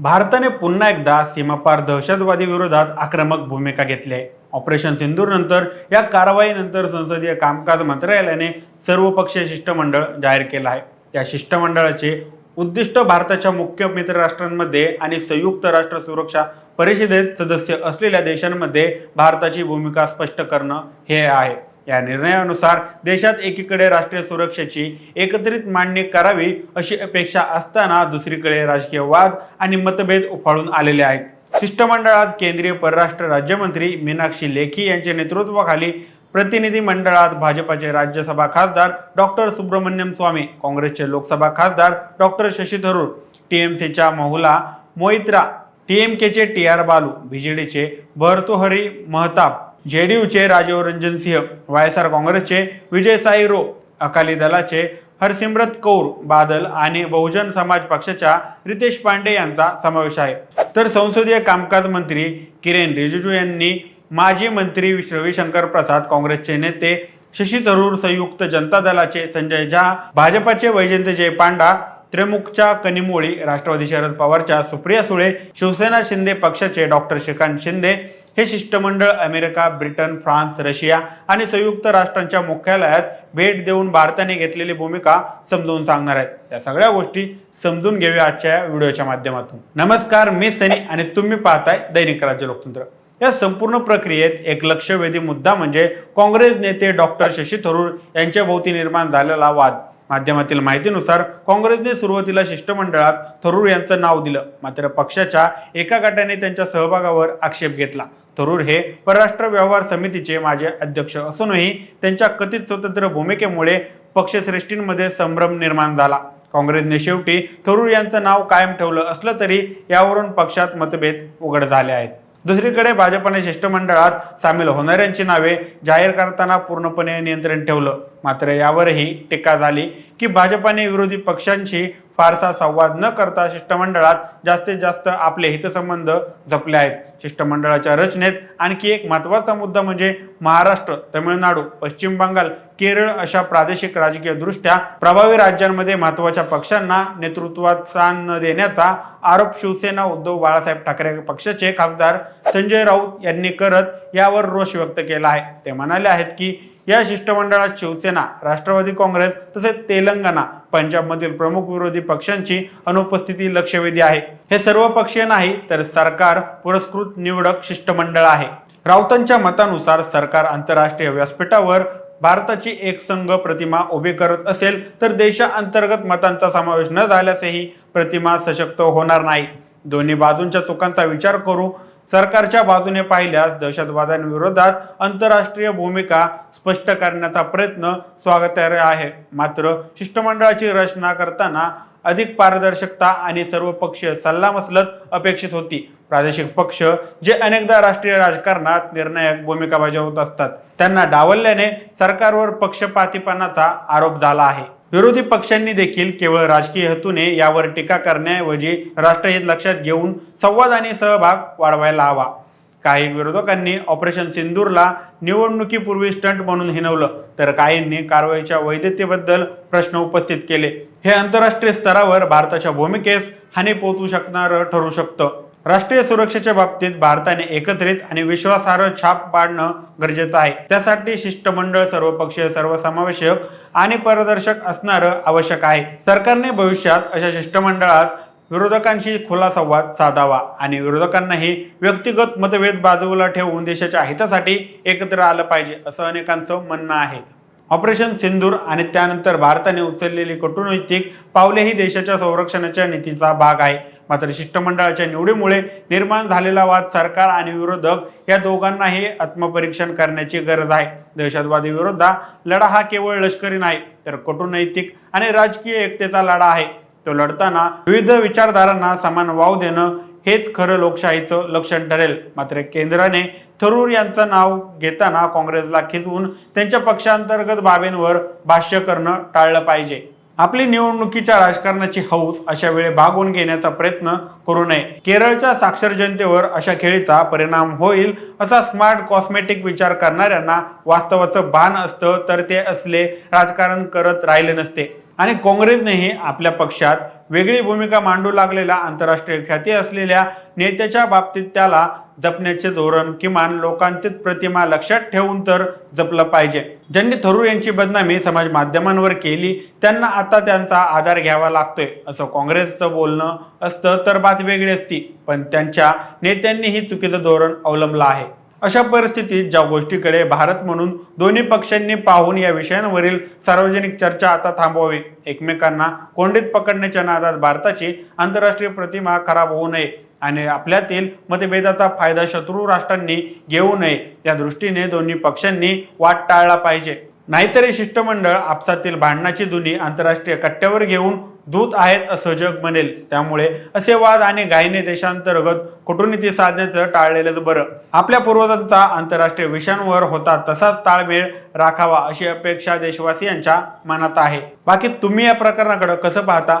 भारताने पुन्हा एकदा सीमापार दहशतवादी विरोधात आक्रमक भूमिका घेतली आहे. ऑपरेशन सिंदूर नंतर या कारवाईनंतर संसदीय कामकाज मंत्रालयाने सर्वपक्षीय शिष्टमंडळ जाहीर केलं आहे. या शिष्टमंडळाचे उद्दिष्ट भारताच्या मुख्य मित्र राष्ट्रांमध्ये आणि संयुक्त राष्ट्र सुरक्षा परिषदेत सदस्य असलेल्या देशांमध्ये भारताची भूमिका स्पष्ट करणं हे आहे. या निर्णयानुसार देशात एकीकडे राष्ट्रीय सुरक्षेची एकत्रित मांडणी करावी अशी अपेक्षा असताना दुसरीकडे राजकीय वाद आणि मतभेद उफाळून आलेले आहेत. शिष्टमंडळात केंद्रीय परराष्ट्र राज्यमंत्री मीनाक्षी लेखी यांच्या नेतृत्वाखाली प्रतिनिधी मंडळात भाजपाचे राज्यसभा खासदार डॉक्टर सुब्रमण्यम स्वामी काँग्रेसचे लोकसभा खासदार डॉक्टर शशी थरूर टीएमसीच्या महुला मोइत्रा टीएमकेचे टी आर बालू बीजेडीचे Bhartruhari Mahtab जेडीयूचे Rajiv Ranjan Singh Y S R काँग्रेसचे विजय रो अकाली दलाचे हरसिमरत कौर बादल आणि बहुजन समाज पक्षाच्या रितेश पांडे यांचा समावेश आहे. तर संसदीय कामकाज मंत्री किरेन रिजिजू यांनी माजी मंत्री रविशंकर प्रसाद काँग्रेसचे नेते शशी थरूर संयुक्त जनता दलाचे संजय झा भाजपाचे वैजयंत जय पांडा त्रिमुखच्या कनिमोळी राष्ट्रवादी शरद पवारच्या सुप्रिया सुळे शिवसेना शिंदे पक्षाचे डॉक्टर श्रीकांत शिंदे हे शिष्टमंडळ अमेरिका ब्रिटन फ्रान्स रशिया आणि संयुक्त राष्ट्रांच्या मुख्यालयात भेट देऊन भारताने घेतलेली भूमिका समजून सांगणार आहेत. या सगळ्या गोष्टी समजून घेऊया आजच्या या व्हिडिओच्या माध्यमातून. नमस्कार मी सनी आणि तुम्ही पाहताय दैनिक राज्य लोकतंत्र. या संपूर्ण प्रक्रियेत एक लक्षवेधी मुद्दा म्हणजे काँग्रेस नेते डॉक्टर शशी थरूर यांच्या भोवती निर्माण झालेला वाद. माध्यमातील माहितीनुसार काँग्रेसने सुरुवातीला शिष्टमंडळात थरूर यांचं नाव दिलं. मात्र पक्षाच्या एका गटाने त्यांच्या सहभागावर आक्षेप घेतला. थरूर हे परराष्ट्र व्यवहार समितीचे माजी अध्यक्ष असूनही त्यांच्या कथित स्वतंत्र भूमिकेमुळे पक्षश्रेष्ठींमध्ये संभ्रम निर्माण झाला. काँग्रेसने शेवटी थरूर यांचं नाव कायम ठेवलं असलं तरी यावरून पक्षात मतभेद उघड झाले आहेत. दुसरीकडे भाजपने शिष्टमंडळात सामील होणाऱ्यांची नावे जाहीर करताना पूर्णपणे नियंत्रण ठेवलं. मात्र यावरही टीका झाली की भाजपाने विरोधी पक्षांशी फारसा संवाद न करता शिष्टमंडळात जास्तीत जास्त आपले हितसंबंध जपले आहेत. शिष्टमंडळाच्या रचनेत आणखी एक महत्त्वाचा मुद्दा म्हणजे महाराष्ट्र तमिळनाडू पश्चिम बंगाल केरळ अशा प्रादेशिक राजकीय दृष्ट्या प्रभावी राज्यांमध्ये महत्त्वाच्या पक्षांना नेतृत्वात स्थान न देण्याचा आरोप शिवसेना उद्धव बाळासाहेब ठाकरे पक्षाचे खासदार संजय राऊत यांनी करत यावर रोष व्यक्त केला आहे. ते म्हणाले आहेत की या शिष्टमंडळात शिवसेना राष्ट्रवादी काँग्रेस तसेच तेलंगणा पंजाबमधील प्रमुख विरोधी पक्षांची अनुपस्थिती लक्षवेधी आहे. हे सर्व पक्षीय नाही तर सरकार पुरस्कृत निवडक शिष्टमंडळ आहे. राऊतांच्या मतानुसार सरकार आंतरराष्ट्रीय व्यासपीठावर भारताची एक संघ प्रतिमा उभी करत असेल तर देशांतर्गत मतांचा समावेश न झाल्यासही प्रतिमा सशक्त होणार नाही. दोन्ही बाजूंच्या चुकांचा विचार करू सरकारच्या बाजूने पाहिल्यास दहशतवाद्यांविरोधात आंतरराष्ट्रीय भूमिका स्पष्ट करण्याचा प्रयत्न स्वागतार्ह आहे. मात्र शिष्टमंडळाची रचना करताना अधिक पारदर्शकता आणि सर्व पक्ष सल्लामसलत अपेक्षित होती. प्रादेशिक पक्ष जे अनेकदा राष्ट्रीय राजकारणात निर्णायक भूमिका बजावत असतात त्यांना डावलल्याने सरकारवर पक्षपातीपणाचा आरोप झाला आहे. विरोधी पक्षांनी देखील केवळ राजकीय हेतूने यावर टीका करण्याऐवजी राष्ट्रहित लक्षात घेऊन संवाद आणि सहभाग वाढवायला हवा. काही विरोधकांनी ऑपरेशन सिंदूरला निवडणुकीपूर्वी स्टंट म्हणून हिनवलं तर काहींनी कारवाईच्या वैधतेबद्दल प्रश्न उपस्थित केले. हे आंतरराष्ट्रीय स्तरावर भारताच्या भूमिकेस हानी पोहोचू शकणारं ठरू शकतं. राष्ट्रीय सुरक्षेच्या बाबतीत भारताने एकत्रित आणि विश्वासार्ह छाप पाडणं गरजेचं आहे. त्यासाठी शिष्टमंडळ सर्वपक्षीय सर्वसमावेशक आणि पारदर्शक असणारं आवश्यक आहे. सरकारने भविष्यात अशा शिष्टमंडळात विरोधकांशी खुला संवाद साधावा आणि विरोधकांनाही व्यक्तिगत मतभेद बाजूला ठेवून देशाच्या हितासाठी एकत्र आलं पाहिजे असं अनेकांचं म्हणणं आहे. ऑपरेशन सिंदूर आणि त्यानंतर भारताने उचललेली कटुनैतिक पावलेही देशाच्या संरक्षणाच्या नीतीचा भाग आहे. मात्र शिष्टमंडळाच्या निवडीमुळे निर्माण झालेला वाद सरकार आणि विरोधक या दोघांनाही आत्मपरीक्षण करण्याची गरज आहे. दहशतवादी विरोधात लढा हा केवळ लष्करी नाही तर कटुनैतिक आणि राजकीय एकतेचा लढा आहे. तो लढताना विविध विचारधारांना समान वाव देणं हेच खरं लोकशाहीचं लक्षण ठरेल. मात्र केंद्राने थरूर यांचं नाव घेताना काँग्रेसला खिचवून त्यांच्या पक्षांतर्गत बाबींवर भाष्य करणं टाळलं पाहिजे. आपली निवडणुकीच्या राजकारणाची हौस अशा वेळी भागवून घेण्याचा प्रयत्न करू नये. केरळच्या साक्षर जनतेवर अशा खेळीचा परिणाम होईल असा स्मार्ट कॉस्मेटिक विचार करणाऱ्यांना वास्तवाचं भान असतं तर ते असले राजकारण करत राहिले नसते. आणि काँग्रेसनेही आपल्या पक्षात वेगळी भूमिका मांडू लागलेल्या आंतरराष्ट्रीय ख्याती असलेल्या नेत्याच्या बाबतीत त्याला जपण्याचे धोरण किमान लोकांतीत प्रतिमा लक्षात ठेवून तर जपलं पाहिजे. ज्यांनी थरूर यांची बदनामी समाज माध्यमांवर केली त्यांना आता त्यांचा आधार घ्यावा लागतोय असं काँग्रेसचं बोलणं असतं तर बात वेगळी असती पण त्यांच्या नेत्यांनीही चुकीचं धोरण अवलंबलं आहे. अशा परिस्थितीत ज्या गोष्टीकडे भारत म्हणून दोन्ही पक्षांनी पाहून या विषयांवरील सार्वजनिक चर्चा आता थांबवावी. एकमेकांना कोंडीत पकडण्याच्या नादात भारताची आंतरराष्ट्रीय प्रतिमा खराब होऊ नये. आणि आपल्यातील मतभेदाचा फायदा शत्रू राष्ट्रांनी घेऊ नये. या दृष्टीने दोन्ही पक्षांनी वाट टाळला पाहिजे. नाहीतर हे शिष्टमंडळ आपसातील भांडणाची दुनी आंतरराष्ट्रीय कट्ट्यावर घेऊन दूत आहेत असं जग म्हणेल. त्यामुळे असे वाद आणि घाईने देशांतर्गत कुटुनीती साधण्याचं टाळलेलंच बरं. आपल्या पूर्वजांचा आंतरराष्ट्रीय विषयांवर होता तसाच ताळमेळ राखावा अशी अपेक्षा देशवासियांच्या मनात आहे. बाकी तुम्ही या प्रकरणाकडे कसं पाहता?